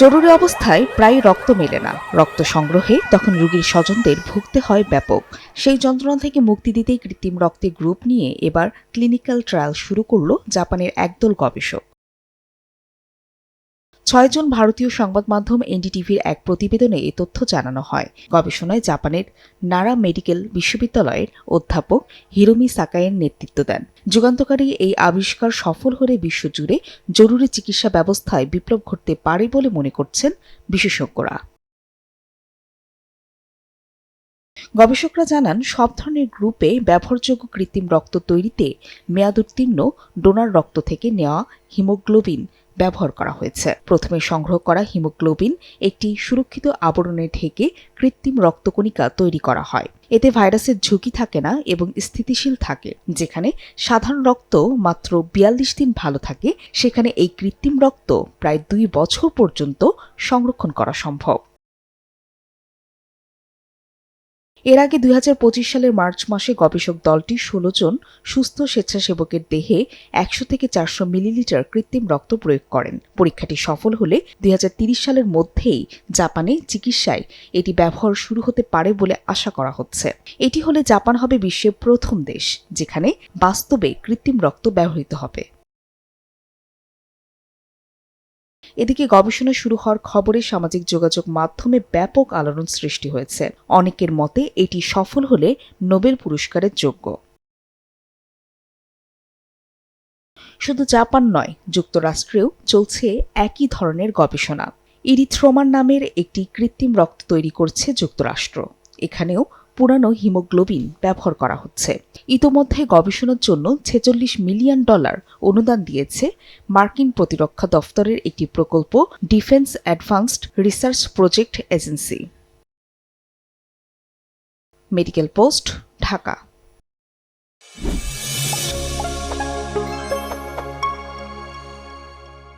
জরুরি অবস্থায় প্রায় রক্ত মেলে না। রক্ত সংগ্রহে তখন রোগীর স্বজনদের ভুগতে হয় ব্যাপক। সেই যন্ত্রণা থেকে মুক্তি দিতেই কৃত্রিম রক্তের গ্রুপ নিয়ে এবার ক্লিনিক্যাল ট্রায়াল শুরু করল জাপানের একদল গবেষক। ছয়জন ভারতীয় সংবাদ মাধ্যম এনডিটিভির এক প্রতিবেদনে এ তথ্য জানানো হয়। গবেষণায় জাপানের নারা মেডিকেল বিশ্ববিদ্যালয়ের অধ্যাপক হিরোমি সাকায়ের নেতৃত্ব দেন। যুগান্তকারী এই আবিষ্কার সফল হলে বিশ্বজুড়ে জরুরি চিকিৎসা ব্যবস্থায় বিপ্লব ঘটতে পারে বলে মনে করছেন বিশেষজ্ঞরা। গবেষকরা জানান, সব ধরনের গ্রুপে ব্যবহারযোগ্য কৃত্রিম রক্ত তৈরিতে মেয়াদোত্তীর্ণ ডোনার রক্ত থেকে নেওয়া হিমোগ্লোবিন ব্যবহার করা হয়েছে। প্রথমে সংগ্রহ করা হিমোগ্লোবিন, একটি সুরক্ষিত আবরণে ঢেকে কৃত্রিম রক্তকণিকা তৈরি করা হয়। এতে ভাইরাসের ঝুঁকি থাকে না এবং স্থিতিশীল থাকে। যেখানে সাধারণ রক্ত মাত্র বিয়াল্লিশ দিন ভালো থাকে, সেখানে এই কৃত্রিম রক্ত প্রায় দুই বছর পর্যন্ত সংরক্ষণ করা সম্ভব। এর আগে দুই হাজার পঁচিশ সালের মার্চ মাসে গবেষক দলটি ষোলো জন সুস্থ স্বেচ্ছাসেবকের দেহে একশো থেকে চারশো মিলিলিটার কৃত্রিম রক্ত প্রয়োগ করেন। পরীক্ষাটি সফল হলে দুই সালের মধ্যেই জাপানে চিকিৎসায় এটি ব্যবহার শুরু হতে পারে বলে আশা করা হচ্ছে। এটি হলে জাপান হবে বিশ্বের প্রথম দেশ, যেখানে বাস্তবে কৃত্রিম রক্ত ব্যবহৃত হবে। এদিকে গবেষণা শুরু হওয়ার খবরে সামাজিক যোগাযোগ মাধ্যমে ব্যাপক আলোড়ন সৃষ্টি হয়েছে। অনেকের মতে এটি সফল হলে নোবেল পুরস্কারের যোগ্য। শুধু জাপান নয়, যুক্তরাষ্ট্রেও চলছে একই ধরনের গবেষণা। ইরিথ্রোমান নামের একটি কৃত্রিম রক্ত তৈরি করছে যুক্তরাষ্ট্র। এখানেও পুরানো হিমোগ্লোবিন ব্যবহার করা হচ্ছে। ইতোমধ্যে গবেষণার জন্য ছেচল্লিশ মিলিয়ন ডলার অনুদান দিয়েছে মার্কিন প্রতিরক্ষা দফতরের একটি প্রকল্প defence advanced research project agency. Medical post, Dhaka.